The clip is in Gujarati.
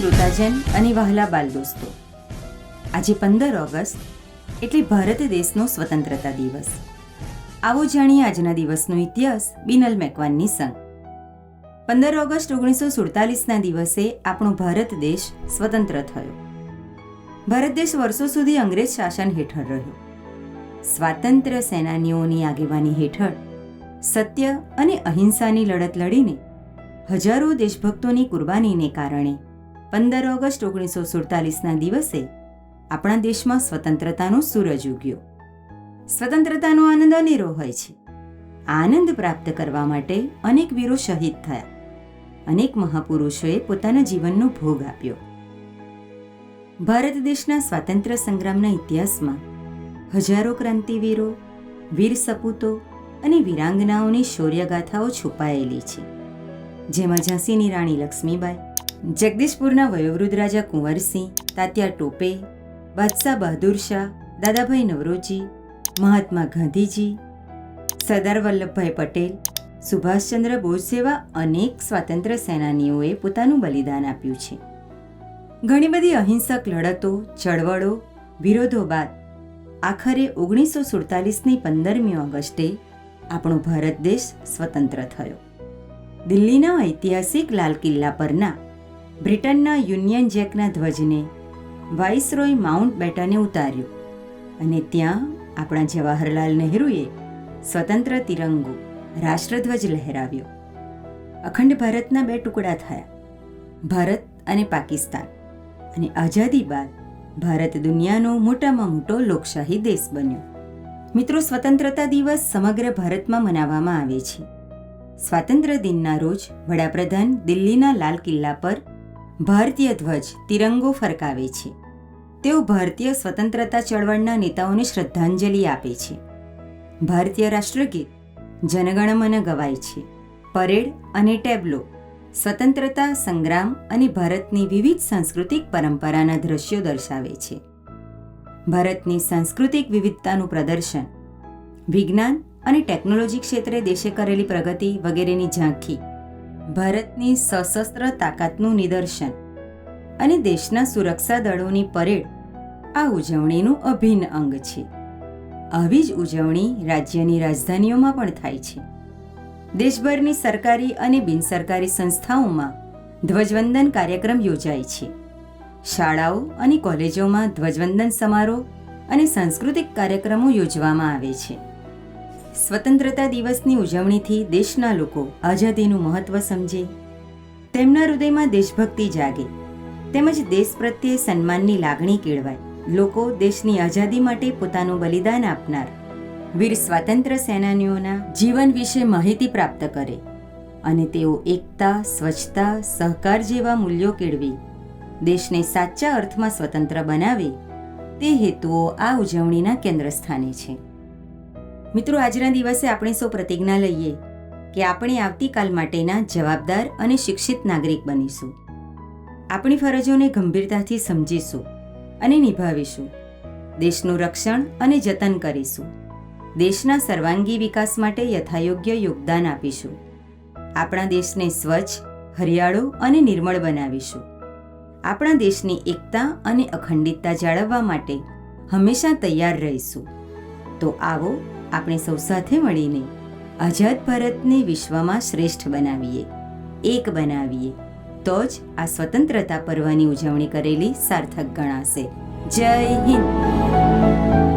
સ્વજન અને વહાલા બાલ દોસ્તો. આજે પંદર ઓગસ્ટ, એટલે ભારત દેશનો સ્વતંત્રતા દિવસ. આવો જાણીએ આજના દિવસનો ઇતિહાસ બિનલ મેકવાનની સંગ પંદર ઓગસ્ટ ઓગણીસો સુડતાલીસના દિવસે આપણો ભારત દેશ સ્વતંત્ર થયો. ભારત દેશ વર્ષો સુધી અંગ્રેજ શાસન હેઠળ રહ્યો. સ્વાતંત્ર્ય સેનાનીઓની આગેવાની હેઠળ, સત્ય અને અહિંસાની લડત લડીને હજારો દેશભક્તોની કુરબાનીને કારણે પંદર ઓગસ્ટ ઓગણીસો સુડતાલીસના દિવસે આપણા દેશમાં સ્વતંત્રતાનો સૂરજ ઉગ્યો. સ્વતંત્રતાનો આનંદ અનેરો હોય છે. આનંદ પ્રાપ્ત કરવા માટે અનેક વીરો શહીદ થયા. અનેક મહાપુરુષોએ પોતાના જીવનનો ભોગ આપ્યો. ભારત દેશના સ્વાતંત્ર્ય સંગ્રામના ઇતિહાસમાં હજારો ક્રાંતિવીરો, વીર સપૂતો અને વીરાંગનાઓની શૌર્યગાથાઓ છુપાયેલી છે. જેમાં ઝાંસીની રાણી લક્ષ્મીબાઈ જગદીશપુરના વયોવૃદ્ધ રાજા કુંવરસિંહ, તાત્યા ટોપે, બાદશાહ બહાદુર શાહ, દાદાભાઈ નવરોજી, મહાત્મા ગાંધીજી, સરદાર વલ્લભભાઈ પટેલ, સુભાષચંદ્ર બોઝ જેવા અનેક સ્વાતંત્ર્ય સેનાનીઓએ પોતાનું બલિદાન આપ્યું છે. ઘણી બધી અહિંસક લડતો, ચળવળો, વિરોધો બાદ આખરે ઓગણીસો સુડતાલીસની પંદરમી ઓગસ્ટે આપણો ભારત દેશ સ્વતંત્ર થયો. દિલ્હીના ઐતિહાસિક લાલ કિલ્લા પરના બ્રિટનના યુનિયન જેકના ધ્વજને વાઇસરોય માઉન્ટ બેટને ઉતાર્યો અને ત્યાં આપણા જવાહરલાલ નહેરુએ સ્વતંત્ર તિરંગો, રાષ્ટ્રધ્વજ લહેરાવ્યો. અખંડ ભારતના બે ટુકડા થયા, ભારત અને પાકિસ્તાન. અને આઝાદી બાદ ભારત દુનિયાનો મોટામાં મોટો લોકશાહી દેશ બન્યો. મિત્રો, સ્વતંત્રતા દિવસ સમગ્ર ભારતમાં મનાવવામાં આવે છે. સ્વાતંત્ર્ય દિનના રોજ વડાપ્રધાન દિલ્હીના લાલ કિલ્લા પર ભારતીય ધ્વજ તિરંગો ફરકાવે છે. તેઓ ભારતીય સ્વતંત્રતા ચળવળના નેતાઓને શ્રદ્ધાંજલિ આપે છે. ભારતીય રાષ્ટ્રગીત જનગણમન ગવાય છે. પરેડ અને ટેબ્લો, સ્વતંત્રતા, સંગ્રામ અને ભારતની વિવિધ સાંસ્કૃતિક પરંપરાના દ્રશ્યો દર્શાવે છે. ભારતની સાંસ્કૃતિક વિવિધતાનું પ્રદર્શન, વિજ્ઞાન અને ટેકનોલોજી ક્ષેત્રે દેશે કરેલી પ્રગતિ વગેરેની ઝાંખી ભારતની સશસ્ત્ર તાકાતનું નિદર્શન અને દેશના સુરક્ષા દળોની પરેડ આ ઉજવણીનું અભિન્ન અંગ છે. આવી જ ઉજવણી રાજ્યની રાજધાનીઓમાં પણ થાય છે. દેશભરની સરકારી અને બિનસરકારી સંસ્થાઓમાં ધ્વજવંદન કાર્યક્રમ યોજાય છે. શાળાઓ અને કોલેજોમાં ધ્વજવંદન સમારોહ અને સાંસ્કૃતિક કાર્યક્રમો યોજવામાં આવે છે. સ્વતંત્રતા દિવસની ઉજવણીથી દેશના લોકો આઝાદીનું મહત્વ સમજે. તેમના હૃદયમાં દેશભક્તિ જાગે. તેમજ દેશ પ્રત્યે સન્માનની લાગણી કેળવાય. લોકો દેશની આઝાદી માટે પોતાનું બલિદાન આપનાર. વીર સ્વાતંત્ર્ય સેનાનીઓના જીવન વિશે માહિતી પ્રાપ્ત કરે. અને તેઓ એકતા, સ્વચ્છતા, સહકાર જેવા મૂલ્યો કેળવી. દેશને સાચા અર્થમાં સ્વતંત્ર બનાવે. તે હેતુઓ આ ઉજવણીના કેન્દ્ર સ્થાને છે. મિત્રો, આજના દિવસે આપણે સૌ પ્રતિજ્ઞા લઈએ કે આપણે આવતીકાલ માટેના જવાબદાર અને શિક્ષિત નાગરિક બનીશું. આપણી ફરજોને ગંભીરતાથી સમજીશું અને નિભાવીશું. દેશનું રક્ષણ અને જતન કરીશું. દેશના સર્વાંગી વિકાસ માટે યથાયોગ્ય યોગદાન આપીશું. આપણા દેશને સ્વચ્છ, હરિયાળો અને નિર્મળ બનાવીશું. આપણા દેશની એકતા અને અખંડિતતા જાળવવા માટે હંમેશા તૈયાર રહીશું. તો આવો આપણે સૌ સાથે મળીને આઝાદ ભારતને વિશ્વમાં શ્રેષ્ઠ બનાવીએ, એક બનાવીએ, તો જ આ સ્વતંત્રતા પર્વની ઉજવણી કરેલી સાર્થક ગણાશે. જય હિન્દ!